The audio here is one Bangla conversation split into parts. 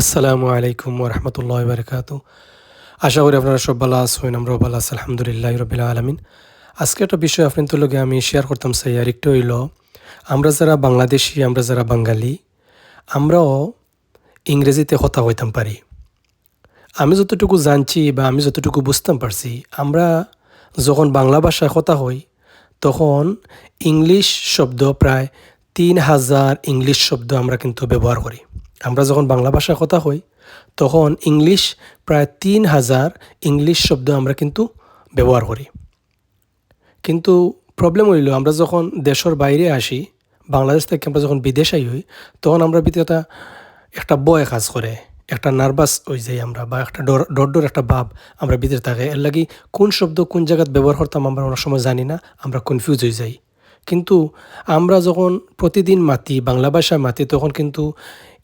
আসসালামু আলাইকুম ওরহমতুল্লাহ বারকাত। আশা করি আপনারা সব ভালো আছেন, আমরাও ভালো আছি, আলহামদুলিল্লাহ রবিল আলমিন। আজকে একটা বিষয় আপনাদের লগে আমি শেয়ার করতাম চাই, আর একটু হইল, আমরা যারা বাংলাদেশি, আমরা যারা বাঙালি, আমরাও ইংরেজিতে কথা হইতাম পারি। আমি যতটুকু জানছি বা আমি যতটুকু বুঝতাম পারছি, আমরা যখন বাংলা ভাষায় কথা হই তখন ইংলিশ শব্দ প্রায় তিন হাজার ইংলিশ শব্দ আমরা কিন্তু ব্যবহার করি। আমরা যখন বাংলা ভাষায় কথা হই তখন ইংলিশ প্রায় তিন হাজার ইংলিশ শব্দ আমরা কিন্তু ব্যবহার করি। কিন্তু প্রবলেম হইল, আমরা যখন দেশের বাইরে আসি, বাংলাদেশ থেকে আমরা যখন বিদেশাই হই, তখন আমরা ভিতরে একটা একটা বয় কাজ করে, একটা নার্ভাস হয়ে যাই আমরা, বা একটা ডর ডর ডর একটা ভাব আমরা ভিতরে থাকে। এর লাগি কোন শব্দ কোন জায়গাত ব্যবহার করতাম আমরা অনেক সময় জানি না, আমরা কনফিউজ হয়ে যাই। কিন্তু আমরা যখন প্রতিদিন মাতি, বাংলা ভাষায় মাতি, তখন কিন্তু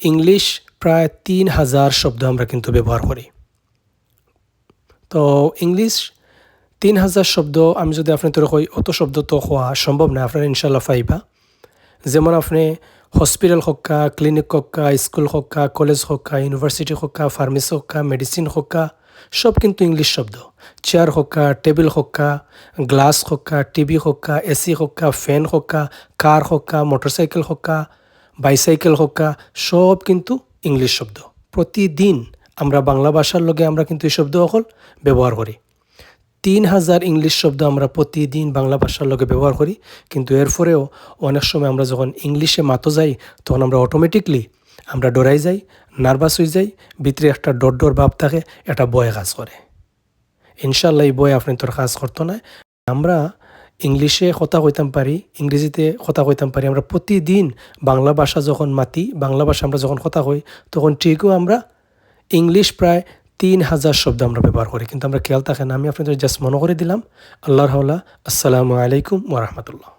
ইংলিশ প্রায় তিন হাজার শব্দ আমরা কিন্তু ব্যবহার করি। তো ইংলিশ তিন হাজার শব্দ, আমি যদি আপনি তোর কই, অত শব্দ তো হওয়া সম্ভব না, আপনার ইনশাল্লাহ পাইবা। যেমন আপনি হস্পিটেল হক্কা, ক্লিনিক হক্কা, স্কুল হক্কা, কলেজ হক্কা, ইউনিভার্সিটি হক্কা, ফার্মেসি হক্কা, মেডিসিন হক্কা সব কিন্তু ইংলিশ শব্দ। চেয়ার হক্কা, টেবিল হক্কা, গ্লাস হক্কা, টিভি হক্কা এসি হক্কা, ফ্যান হক্কা, কার হক্কা, মোটরসাইকেল হক্কা, বাইসাইকেল হক্কা, সব কিন্তু ইংলিশ শব্দ। প্রতিদিন আমরা বাংলা ভাষার লগে আমরা কিন্তু এই শব্দ অকল ব্যবহার করি। তিন হাজার ইংলিশ শব্দ আমরা প্রতিদিন বাংলা ভাষার লগে ব্যবহার করি, কিন্তু এর এরপরেও অনেক সময় আমরা যখন ইংলিশে মাতো যাই, তখন আমরা অটোমেটিকলি আমরা ডরাই যাই, নার্ভাস হয়ে যাই, ভিতরে একটা ডর ডর ভাব থাকে একটা বয়ে কাজ করে। ইনশাল্লাহ এই বই আপনি তোর কাজ করতো না। আমরা ইংলিশে কথা কইতাম পারি, ইংরেজিতে কথা কইতাম পারি, আমরা প্রতিদিন বাংলা ভাষা যখন মাতি, বাংলা ভাষা আমরা যখন কথা কই, তখন ঠিকও আমরা ইংলিশ প্রায় তিন হাজার শব্দ আমরা ব্যবহার করি, কিন্তু আমরা খেয়াল থাকে না। আমি আপনাদের জাস্ট মনে করে দিলাম, আল্লাহর হাওলা, আসসালামু আলাইকুম ওরহমতুল্লাহ